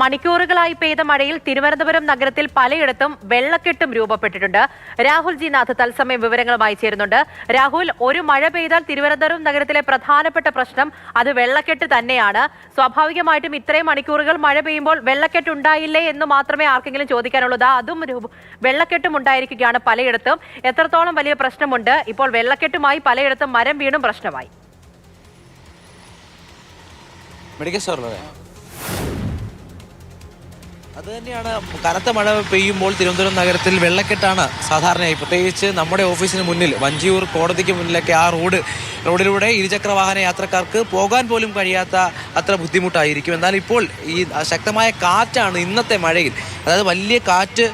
മണിക്കൂറുകളായി പെയ്ത മഴയിൽ തിരുവനന്തപുരം നഗരത്തിൽ പലയിടത്തും വെള്ളക്കെട്ടും രൂപപ്പെട്ടിട്ടുണ്ട്. രാഹുൽ ജി നാഥ് തത്സമയം വിവരങ്ങളുമായി ചേരുന്നുണ്ട്. രാഹുൽ ഒരു മഴ പെയ്താൽ തിരുവനന്തപുരം നഗരത്തിലെ പ്രധാനപ്പെട്ട പ്രശ്നം അത് വെള്ളക്കെട്ട് തന്നെയാണ്. സ്വാഭാവികമായിട്ടും ഇത്രയും മണിക്കൂറുകൾ മഴ പെയ്യുമ്പോൾ വെള്ളക്കെട്ട് ഉണ്ടായില്ലേ എന്ന് മാത്രമേ ആർക്കെങ്കിലും ചോദിക്കാനുള്ളൂ. ദാ അതും വെള്ളക്കെട്ടും ഉണ്ടായിരിക്കുകയാണ് പലയിടത്തും. എത്രത്തോളം വലിയ പ്രശ്നമുണ്ട്? ഇപ്പോൾ വെള്ളക്കെട്ടുമായി പലയിടത്തും മരം വീണും പ്രശ്നമായി. മെഡിക്കൽ സ്റ്റോറിലല്ലേ? അത് തന്നെയാണ് കനത്ത മഴ പെയ്യുമ്പോൾ തിരുവനന്തപുരം നഗരത്തിൽ വെള്ളക്കെട്ടാണ് സാധാരണയായി. പ്രത്യേകിച്ച് നമ്മുടെ ഓഫീസിന് മുന്നിൽ വഞ്ചിയൂർ കോടതിക്ക് മുന്നിലൊക്കെ ആ റോഡ് റോഡിലൂടെ ഇരുചക്ര വാഹന യാത്രക്കാർക്ക് പോകാൻ പോലും കഴിയാത്ത അത്ര ബുദ്ധിമുട്ടായിരിക്കും. എന്നാൽ ഇപ്പോൾ ഈ ശക്തമായ കാറ്റാണ് ഇന്നത്തെ മഴയിൽ. അതായത് വലിയ കാറ്റ്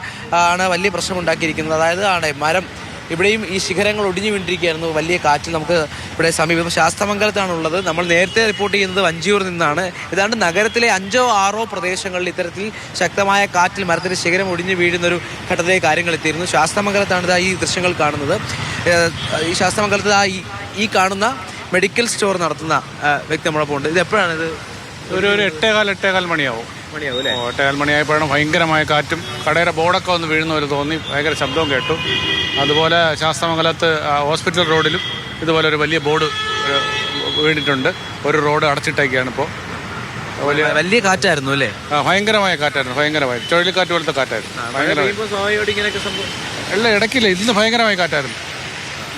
ആണ് വലിയ പ്രശ്നമുണ്ടാക്കിയിരിക്കുന്നത് അതായത് ആണ് മരം ഇവിടെയും ഈ ശിഖരങ്ങൾ ഒടിഞ്ഞു വീണ്ടിരിക്കുകയായിരുന്നു വലിയ കാറ്റ് നമുക്ക് ഇവിടെ സമീപം ശാസ്തമംഗലത്താണ് ഉള്ളത് നമ്മൾ നേരത്തെ റിപ്പോർട്ട് ചെയ്യുന്നത് വഞ്ചിയൂർ നിന്നാണ്. ഏതാണ്ട് നഗരത്തിലെ അഞ്ചോ ആറോ പ്രദേശങ്ങളിൽ ഇത്തരത്തിൽ ശക്തമായ കാറ്റിൽ മരത്തിന്റെ ശിഖരം ഒടിഞ്ഞു വീഴുന്ന ഒരു ഘട്ടത്തിലേക്ക് കാര്യങ്ങൾ എത്തിയിരുന്നു. ശാസ്തമംഗലത്താണ് ഈ ദൃശ്യങ്ങൾ കാണുന്നത്. ഈ ശാസ്തമംഗലത്ത് ആ ഈ- കാണുന്ന മെഡിക്കൽ സ്റ്റോർ നടത്തുന്ന വ്യക്തി നമ്മളൊപ്പം ഉണ്ട് ഇത് എപ്പോഴാണ് ഇത്? ഒരു ഒരു എട്ടേകാൽ എട്ടേകാൽ മണിയാവും. മണിയാവും ഓ, മണിയായപ്പോഴാണ് ഭയങ്കരമായ കാറ്റും. കടയുടെ ബോർഡൊക്കെ ഒന്ന് വീഴുന്ന പോലെ തോന്നി. ഭയങ്കര ശബ്ദവും കേട്ടു. അതുപോലെ ശാസ്തമംഗലത്ത് ഹോസ്പിറ്റൽ റോഡിലും ഇതുപോലെ ഒരു വലിയ ബോർഡ് വീണിട്ടുണ്ട്. ഒരു റോഡ് അടച്ചിട്ടേക്കാണ് ഇപ്പോൾ വലിയ വലിയ കാറ്റായിരുന്നു അല്ലേ? ആ, ഭയങ്കരമായ കാറ്റായിരുന്നു ഭയങ്കരമായ. ചുഴലിക്കാറ്റ് പോലത്തെ കാറ്റായിരുന്നു. അല്ല ഇടയ്ക്കില്ല. ഇന്ന് ഭയങ്കരമായ കാറ്റായിരുന്നു.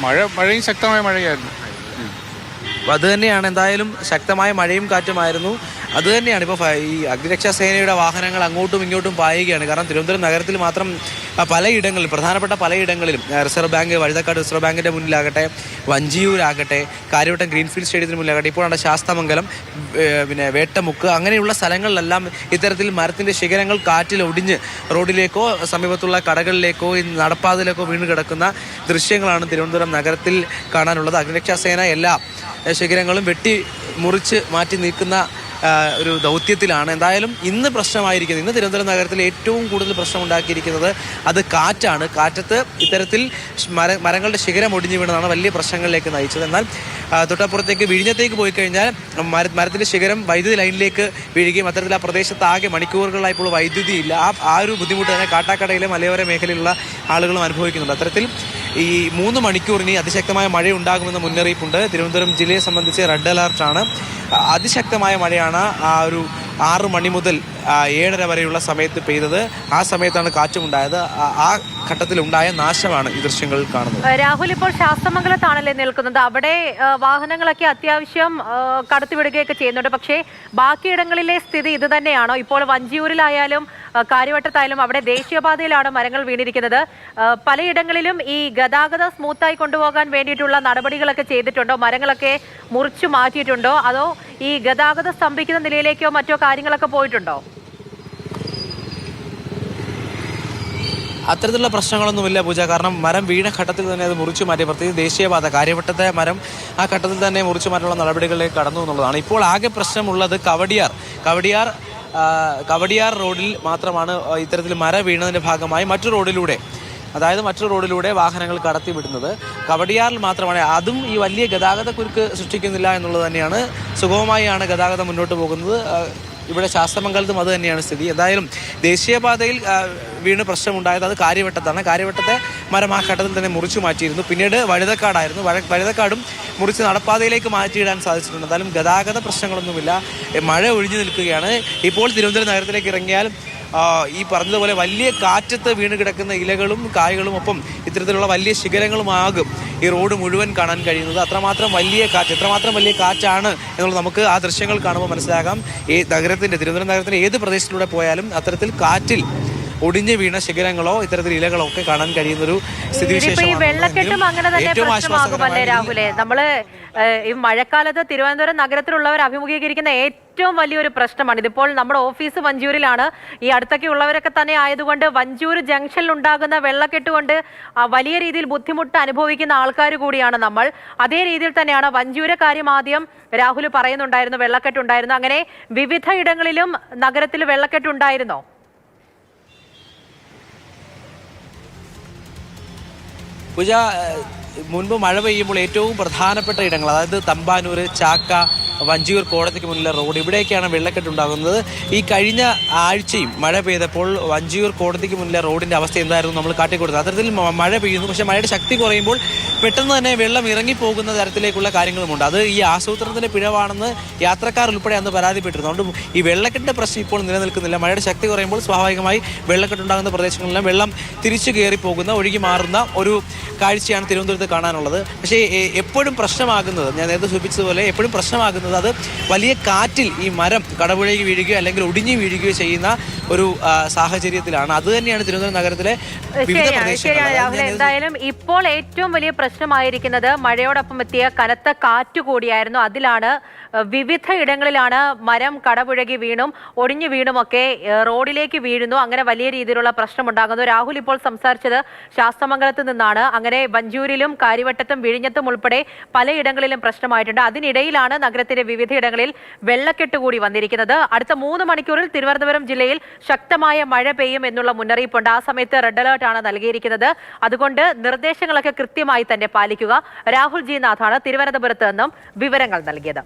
മഴ മഴയും ശക്തമായ മഴയായിരുന്നു. അത് തന്നെയാണ്. എന്തായാലും ശക്തമായ മഴയും കാറ്റുമായിരുന്നു. അത് തന്നെയാണ്. ഇപ്പോൾ ഈ അഗ്നിരക്ഷാ സേനയുടെ വാഹനങ്ങൾ അങ്ങോട്ടും ഇങ്ങോട്ടും പായുകയാണ്. കാരണം തിരുവനന്തപുരം നഗരത്തിൽ മാത്രം പലയിടങ്ങളിൽ പ്രധാനപ്പെട്ട പലയിടങ്ങളിലും റിസർവ് ബാങ്ക് വഴുതക്കാട് റിസർവ് ബാങ്കിന്റെ മുന്നിലാകട്ടെ വഞ്ചിയൂരാകട്ടെ കാര്യവട്ടം ഗ്രീൻഫീൽഡ് സ്റ്റേഡിയത്തിന് മുന്നിലാകട്ടെ ഇപ്പോഴാണ് ശാസ്തമംഗലം പിന്നെ വേട്ടമുക്ക് അങ്ങനെയുള്ള സ്ഥലങ്ങളിലെല്ലാം ഇത്തരത്തിൽ മരത്തിന്റെ ശിഖരങ്ങൾ കാറ്റിൽ ഒടിഞ്ഞ് റോഡിലേക്കോ സമീപത്തുള്ള കടകളിലേക്കോ നടപ്പാതയിലേക്കോ വീണ് കിടക്കുന്ന ദൃശ്യങ്ങളാണ് തിരുവനന്തപുരം നഗരത്തിൽ കാണാനുള്ളത്. അഗ്നിരക്ഷാ സേന എല്ലാ ശിഖരങ്ങളും വെട്ടി മുറിച്ച് മാറ്റി നീക്കുന്ന ഒരു ദൗത്യത്തിലാണ്. എന്തായാലും ഇന്ന് പ്രശ്നമായിരിക്കുന്നത് ഇന്ന് തിരുവനന്തപുരം നഗരത്തിൽ ഏറ്റവും കൂടുതൽ പ്രശ്നമുണ്ടാക്കിയിരിക്കുന്നത് അത് കാറ്റാണ്. കാറ്റത്ത് ഇത്തരത്തിൽ മര മരങ്ങളുടെ ശിഖരം ഒടിഞ്ഞു വീണതാണ് വലിയ പ്രശ്നങ്ങളിലേക്ക് നയിച്ചത്. എന്നാൽ തൊട്ടപ്പുറത്തേക്ക് വിഴിഞ്ഞത്തേക്ക് പോയി കഴിഞ്ഞാൽ മര മരത്തിന്റെ ശിഖരം വൈദ്യുതി ലൈനിലേക്ക് വീഴുകയും അത്തരത്തിൽ ആ പ്രദേശത്ത് ആകെ മണിക്കൂറുകളായി ഇപ്പോൾ വൈദ്യുതി ഇല്ല. ആ ആ ഒരു ബുദ്ധിമുട്ട് തന്നെ കാട്ടാക്കടയിലെ മലയോര മേഖലയിലുള്ള ആളുകളും അനുഭവിക്കുന്നുണ്ട്. അത്തരത്തിൽ ഈ മൂന്ന് മണിക്കൂറിന് അതിശക്തമായ മഴ ഉണ്ടാകുമെന്ന മുന്നറിയിപ്പുണ്ട്. തിരുവനന്തപുരം ജില്ലയെ സംബന്ധിച്ച് റെഡ് അലർട്ടാണ്. അതിശക്തമായ മഴയാണ് ആ ഒരു ആറ് മണി മുതൽ ഏഴര വരെയുള്ള സമയത്ത് പെയ്തത്. ആ സമയത്താണ് കാറ്റുമുണ്ടായത്. ആ- ഉണ്ടായ നാശമാണ് ഈ ദൃശ്യങ്ങളിൽ കാണുന്നത്. രാഹുൽ ഇപ്പോൾ ശാസ്തമംഗലത്താണല്ലേ നിൽക്കുന്നത്. അവിടെ വാഹനങ്ങളൊക്കെ അത്യാവശ്യം കടത്തിവിടുകയൊക്കെ ചെയ്യുന്നുണ്ട്. പക്ഷേ ബാക്കിയിടങ്ങളിലെ സ്ഥിതി ഇത് തന്നെയാണോ? ഇപ്പോൾ വഞ്ചിയൂരിലായാലും കാര്യവട്ടത്തായാലും അവിടെ ദേശീയപാതയിലാണ് മരങ്ങൾ വീണിരിക്കുന്നത്. പലയിടങ്ങളിലും ഈ ഗതാഗതം സ്മൂത്തായി കൊണ്ടുപോകാൻ വേണ്ടിയിട്ടുള്ള നടപടികളൊക്കെ ചെയ്തിട്ടുണ്ടോ? മരങ്ങളൊക്കെ മുറിച്ചു മാറ്റിയിട്ടുണ്ടോ? അതോ ഈ ഗതാഗതം സ്തംഭിക്കുന്ന നിലയിലേക്കോ മറ്റോ കാര്യങ്ങളൊക്കെ പോയിട്ടുണ്ടോ? അത്തരത്തിലുള്ള പ്രശ്നങ്ങളൊന്നുമില്ല പൂജ. കാരണം മരം വീണ ഘട്ടത്തിൽ തന്നെ അത് മുറിച്ചു മാറ്റി പ്രത്യേകിച്ച് ദേശീയപാത കാര്യവട്ടത്തെ മരം ആ ഘട്ടത്തിൽ തന്നെ മുറിച്ചു മാറ്റാനുള്ള നടപടികളിലേക്ക് കടന്നു എന്നുള്ളതാണ്. ഇപ്പോൾ ആകെ പ്രശ്നമുള്ളത് കവടിയാർ. കവടിയാർ കവടിയാർ റോഡിൽ മാത്രമാണ് ഇത്തരത്തിൽ മര വീണതിന്റെ ഭാഗമായി മറ്റു റോഡിലൂടെ. അതായത് മറ്റൊരു റോഡിലൂടെ വാഹനങ്ങൾ കടത്തിവിടുന്നത്. കവടിയാറിൽ മാത്രമാണ്. അതും ഈ വലിയ ഗതാഗത കുരുക്ക് സൃഷ്ടിക്കുന്നില്ല എന്നുള്ളത് തന്നെയാണ്. സുഗമമായാണ് ഗതാഗതം മുന്നോട്ട് പോകുന്നത്. ഇവിടെ ശാസ്ത്രമംഗലത്തും അത് തന്നെയാണ് സ്ഥിതി. എന്തായാലും ദേശീയപാതയിൽ വീണ് പ്രശ്നമുണ്ടായത് അത് കാര്യവട്ടത്താണ്. കാര്യവട്ടത്തെ മരം ആ ഘട്ടത്തിൽ തന്നെ മുറിച്ചു മാറ്റിയിരുന്നു. പിന്നീട് വഴുതക്കാടായിരുന്നു. വഴ- വഴുതക്കാടും മുറിച്ച് നടപ്പാതയിലേക്ക് മാറ്റിയിടാൻ സാധിച്ചിട്ടുണ്ട്. എന്തായാലും ഗതാഗത പ്രശ്നങ്ങളൊന്നുമില്ല. മഴ ഒഴിഞ്ഞു നിൽക്കുകയാണ്. ഇപ്പോൾ തിരുവനന്തപുരം നഗരത്തിലേക്ക് ഇറങ്ങിയാൽ ഈ പറഞ്ഞതുപോലെ വലിയ കാറ്റത്ത് വീണ് കിടക്കുന്ന ഇലകളും കായകളും ഒപ്പം ഇത്തരത്തിലുള്ള വലിയ ശിഖരങ്ങളുമാകും ഈ റോഡ് മുഴുവൻ കാണാൻ കഴിയുന്നത്. അത്രമാത്രം വലിയ കാറ്റ് എത്രമാത്രം വലിയ കാറ്റാണ് എന്നുള്ളത് നമുക്ക് ആ ദൃശ്യങ്ങൾ കാണുമ്പോൾ മനസ്സിലാകാം. ഈ നഗരത്തിന്റെ തിരുവനന്തപുരം നഗരത്തിന്റെ ഏത് പ്രദേശത്തിലൂടെ പോയാലും അത്തരത്തിൽ കാറ്റിൽ ഒടിഞ്ഞു വീണ ശിഖരങ്ങളോ ഇത്തരത്തിൽ ഇലകളോ ഒക്കെ കാണാൻ കഴിയുന്ന ഒരു സ്ഥിതിവിശേഷമാണ് ആശ്വാസകരമായ നമ്മൾ ഈ മഴക്കാലത്ത് തിരുവനന്തപുരം നഗരത്തിലുള്ളവർ അഭിമുഖീകരിക്കുന്ന ഏറ്റവും വലിയൊരു പ്രശ്നമാണ്. ഇതിപ്പോൾ നമ്മുടെ ഓഫീസ് വഞ്ചൂരിലാണ് ഈ അടുത്തൊക്കെ ഉള്ളവരൊക്കെ തന്നെ ആയതുകൊണ്ട് വഞ്ചൂർ ജംഗ്ഷനിൽ ഉണ്ടാകുന്ന വെള്ളക്കെട്ട് കൊണ്ട് വലിയ രീതിയിൽ ബുദ്ധിമുട്ട് അനുഭവിക്കുന്ന ആൾക്കാർ കൂടിയാണ് നമ്മൾ. അതേ രീതിയിൽ തന്നെയാണ് വഞ്ചൂര കാര്യം ആദ്യം രാഹുൽ പറയുന്നുണ്ടായിരുന്നു വെള്ളക്കെട്ടുണ്ടായിരുന്നു അങ്ങനെ വിവിധ ഇടങ്ങളിലും നഗരത്തിൽ വെള്ളക്കെട്ടുണ്ടായിരുന്നോ പൂജ മുൻപ് മഴ പെയ്യുമ്പോൾ ഏറ്റവും പ്രധാനപ്പെട്ട ഇടങ്ങൾ അതായത് തമ്പാനൂർ ചാക്ക വഞ്ചിയൂർ കോടതിക്ക് മുന്നിലെ റോഡ് ഇവിടെയൊക്കെയാണ് വെള്ളക്കെട്ട് ഉണ്ടാകുന്നത്. ഈ കഴിഞ്ഞ ആഴ്ചയും മഴ പെയ്തപ്പോൾ വഞ്ചിയൂർ കോടതിക്ക് മുന്നിലെ റോഡിന്റെ അവസ്ഥ എന്തായിരുന്നു നമ്മൾ കാട്ടിക്കൊടുത്തത്? അത്തരത്തിൽ മഴ പെയ്യുന്നു. പക്ഷേ മഴയുടെ ശക്തി കുറയുമ്പോൾ പെട്ടെന്ന് തന്നെ വെള്ളം ഇറങ്ങിപ്പോകുന്ന തരത്തിലേക്കുള്ള കാര്യങ്ങളുമുണ്ട്. അത് ഈ ആസൂത്രണത്തിന്റെ പിഴവാണെന്ന് യാത്രക്കാർ ഉൾപ്പെടെ അന്ന് പരാതിപ്പെട്ടിരുന്നു. അതുകൊണ്ട് ഈ വെള്ളക്കെട്ടിന്റെ പ്രശ്നം ഇപ്പോൾ നിലനിൽക്കുന്നില്ല. മഴയുടെ ശക്തി കുറയുമ്പോൾ സ്വാഭാവികമായി വെള്ളക്കെട്ടുണ്ടാകുന്ന പ്രദേശങ്ങളിലെല്ലാം വെള്ളം തിരിച്ചു കയറി പോകുന്ന ഒഴുകി മാറുന്ന ഒരു കാഴ്ചയാണ് തിരുവനന്തപുരത്ത് കാണാനുള്ളത്. പക്ഷേ എപ്പോഴും പ്രശ്നമാകുന്നത് ഞാൻ നേരത്തെ സൂചിപ്പിച്ചതുപോലെ എപ്പോഴും പ്രശ്നമാകുന്നത് അത് വലിയ കാറ്റിൽ ഈ മരം കടപുഴകി വീഴുകയോ അല്ലെങ്കിൽ ഒടിഞ്ഞു വീഴുകയോ ചെയ്യുന്ന ഒരു സാഹചര്യത്തിലാണ്. അത് തന്നെയാണ് തിരുവനന്തപുരം നഗരത്തിലെ വിവിധ പ്രദേശങ്ങൾ എന്തായാലും ഇപ്പോൾ ഏറ്റവും വലിയ പ്രശ്നമായിരിക്കുന്നത്. മഴയോടൊപ്പം എത്തിയ കനത്ത കാറ്റ് കൂടിയായിരുന്നു. അതിലാണ് വിവിധ ഇടങ്ങളിലാണ് മരം കടപുഴകി വീണും ഒടിഞ്ഞു വീണുമൊക്കെ റോഡിലേക്ക് വീഴുന്നു. അങ്ങനെ വലിയ രീതിയിലുള്ള പ്രശ്നമുണ്ടാകുന്നു. രാഹുൽ ഇപ്പോൾ സംസാരിച്ചത് ശാസ്തമംഗലത്ത് നിന്നാണ്. അങ്ങനെ വഞ്ചൂരിലും കാര്യവട്ടത്തും വിഴിഞ്ഞത്തും ഉൾപ്പെടെ പലയിടങ്ങളിലും പ്രശ്നമായിട്ടുണ്ട്. അതിനിടയിലാണ് നഗരത്തിന്റെ വിവിധയിടങ്ങളിൽ വെള്ളക്കെട്ട് കൂടി വന്നിരിക്കുന്നത്. അടുത്ത മൂന്ന് മണിക്കൂറിൽ തിരുവനന്തപുരം ജില്ലയിൽ ശക്തമായ മഴ പെയ്യും എന്നുള്ള മുന്നറിയിപ്പുണ്ട്. ആ സമയത്ത് റെഡ് അലേർട്ടാണ് നൽകിയിരിക്കുന്നത്. അതുകൊണ്ട് നിർദ്ദേശങ്ങളൊക്കെ കൃത്യമായി തന്നെ പാലിക്കുക. രാഹുൽ ജി നാഥാണ് തിരുവനന്തപുരത്ത് നിന്നും വിവരങ്ങൾ നൽകിയത്.